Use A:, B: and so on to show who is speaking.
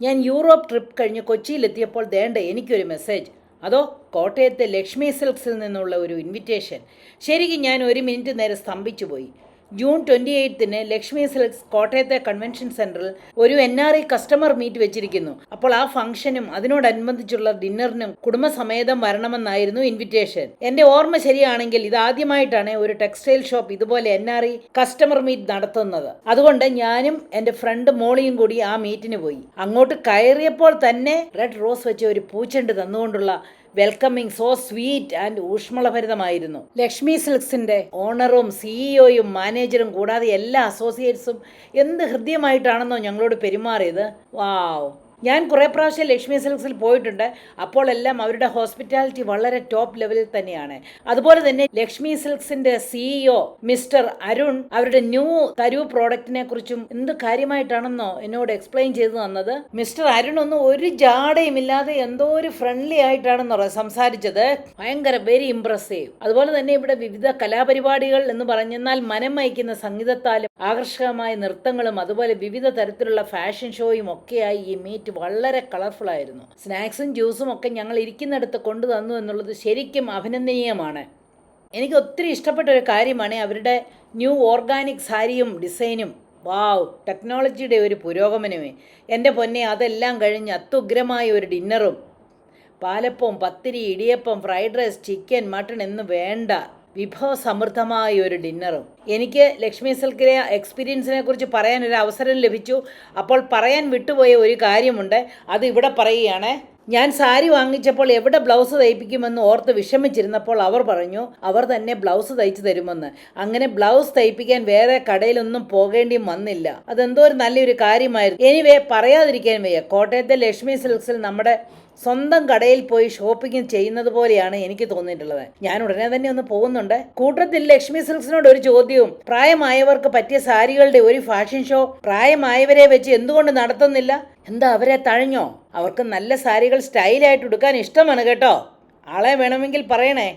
A: ഞാൻ Europe trip കഴിഞ്ഞ് കൊച്ചിയിലെത്തിയപ്പോൾ ദേണ്ട എനിക്കൊരു മെസ്സേജ് അതോ കോട്ടയത്തെ ലക്ഷ്മി സിൽക്സിൽ നിന്നുള്ള ഒരു ഇൻവിറ്റേഷൻ ശരിക്കും ഞാൻ ഒരു മിനിറ്റ് നേരെ സ്തംഭിച്ചു പോയി ജൂൺ ട്വന്റി എയ്ത്തിന് ലക്ഷ്മി സിൽക്സ് കോട്ടയത്തെ കൺവെൻഷൻ സെന്ററിൽ ഒരു N R I customer meet വെച്ചിരിക്കുന്നു. അപ്പോൾ ആ ഫംഗ്ഷനും അതിനോടനുബന്ധിച്ചുള്ള ഡിന്നറിനും കുടുംബസമേതം വരണമെന്നായിരുന്നു ഇൻവിറ്റേഷൻ. എന്റെ ഓർമ്മ ശരിയാണെങ്കിൽ ഇത് ഇതാദ്യമായിട്ടാണ് ഒരു ടെക്സ്റ്റൈൽ ഷോപ്പ് ഇതുപോലെ N R I customer meet നടത്തുന്നത്. അതുകൊണ്ട് ഞാനും എന്റെ ഫ്രണ്ട് മോളിയും കൂടി ആ മീറ്റിന് പോയി. അങ്ങോട്ട് കയറിയപ്പോൾ തന്നെ റെഡ് റോസ് വെച്ച് ഒരു പൂച്ചെണ്ട് തന്നുകൊണ്ടുള്ള വെൽക്കമിങ് സോ സ്വീറ്റ് ആൻഡ് ഊഷ്മളഭരിതമായിരുന്നു. ലക്ഷ്മി സിൽക്സിന്റെ ഓണറും സിഇഒയും മാനേജറും കൂടാതെ എല്ലാ അസോസിയേറ്റ്സും എന്ത് ഹൃദ്യമായിട്ടാണെന്നോ ഞങ്ങളോട് പെരുമാറിയത്? വാവ് ഞാൻ കുറേ പ്രാവശ്യം ലക്ഷ്മി സിൽക്സിൽ പോയിട്ടുണ്ട്. അപ്പോൾ എല്ലാം അവരുടെ ഹോസ്പിറ്റാലിറ്റി വളരെ ടോപ്പ് ലെവലിൽ തന്നെയാണ്. അതുപോലെ തന്നെ ലക്ഷ്മി സിൽക്സിന്റെ സിഇഒ മിസ്റ്റർ അരുൺ അവരുടെ ന്യൂ തരൂ പ്രോഡക്റ്റിനെ കുറിച്ചും എന്ത് കാര്യമായിട്ടാണെന്നോ എന്നോട് എക്സ്പ്ലെയിൻ ചെയ്തു തന്നത്. മിസ്റ്റർ അരുൺ ഒന്ന് ഒരു ജാടയും ഇല്ലാതെ എന്തോ ഒരു ഫ്രണ്ട്ലി ആയിട്ടാണെന്നോ സംസാരിച്ചത്. ഭയങ്കര വെരി ഇംപ്രസീവ് അതുപോലെ തന്നെ ഇവിടെ വിവിധ കലാപരിപാടികൾ എന്ന് പറഞ്ഞെന്നാൽ മനം മയക്കുന്ന സംഗീതത്താലും ആകർഷകമായ നൃത്തങ്ങളും അതുപോലെ വിവിധ തരത്തിലുള്ള ഫാഷൻ ഷോയും ഒക്കെയായി ഈ മീറ്റ് വളരെ കളർഫുൾ ആയിരുന്നു. സ്നാക്സും ജ്യൂസും ഒക്കെ ഞങ്ങൾ ഇരിക്കുന്നിടത്ത് കൊണ്ടു തന്നു എന്നുള്ളത് ശരിക്കും അഭിനന്ദനീയമാണ്. എനിക്ക് ഒത്തിരി ഇഷ്ടപ്പെട്ട ഒരു കാര്യമാണ് അവരുടെ ന്യൂ ഓർഗാനിക് സാരിയും ഡിസൈനും വാവ് ടെക്നോളജിയുടെ ഒരു പുരോഗമനമേ. എന്റെ പൊന്നെ അതെല്ലാം കഴിഞ്ഞ് അത്യുഗ്രമായ ഒരു ഡിന്നറും പാലപ്പവും പത്തിരി ഇടിയപ്പം ഫ്രൈഡ് റൈസ് ചിക്കൻ മട്ടൺ എന്ന് വേണ്ട വിഭവസമൃദ്ധമായ ഒരു ഡിന്നറും. എനിക്ക് ലക്ഷ്മി സിൽക്കിലെ എക്സ്പീരിയൻസിനെ കുറിച്ച് പറയാൻ ഒരു അവസരം ലഭിച്ചു. അപ്പോൾ പറയാൻ വിട്ടുപോയ ഒരു കാര്യമുണ്ട്. അത് ഇവിടെ പറയുകയാണ്. ഞാൻ സാരി വാങ്ങിച്ചപ്പോൾ എവിടെ ബ്ലൗസ് തയ്പ്പിക്കുമെന്ന് ഓർത്ത് വിഷമിച്ചിരുന്നപ്പോൾ അവർ പറഞ്ഞു അവർ തന്നെ ബ്ലൗസ് തയ്ച്ചു തരുമെന്ന്. അങ്ങനെ ബ്ലൗസ് തയ്പ്പിക്കാൻ വേറെ കടയിലൊന്നും പോകേണ്ടി വന്നില്ല. അതെന്തോ ഒരു നല്ലൊരു കാര്യമായിരുന്നു. എനിവേ പറയാതിരിക്കാൻ വയ്യ. കോട്ടയത്തെ ലക്ഷ്മി സിൽക്സിൽ നമ്മുടെ സ്വന്തം കടയിൽ പോയി ഷോപ്പിംഗ് ചെയ്യുന്നത് പോലെയാണ് എനിക്ക് തോന്നിയിട്ടുള്ളത്. ഞാൻ ഉടനെ തന്നെ ഒന്ന് പോകുന്നുണ്ട്. കൂട്ടത്തിൽ ലക്ഷ്മി സിൽക്സിനോട് ഒരു ചോദ്യവും പ്രായമായവർക്ക് പറ്റിയ സാരികളുടെ ഒരു ഫാഷൻ ഷോ പ്രായമായവരെ വെച്ച് എന്തുകൊണ്ട് നടത്തുന്നില്ല? എന്താ അവരെ തഴഞ്ഞോ? അവർക്ക് നല്ല സാരികൾ സ്റ്റൈലായിട്ട് എടുക്കാൻ ഇഷ്ടമാണ് കേട്ടോ. ആളെ വേണമെങ്കിൽ പറയണേ.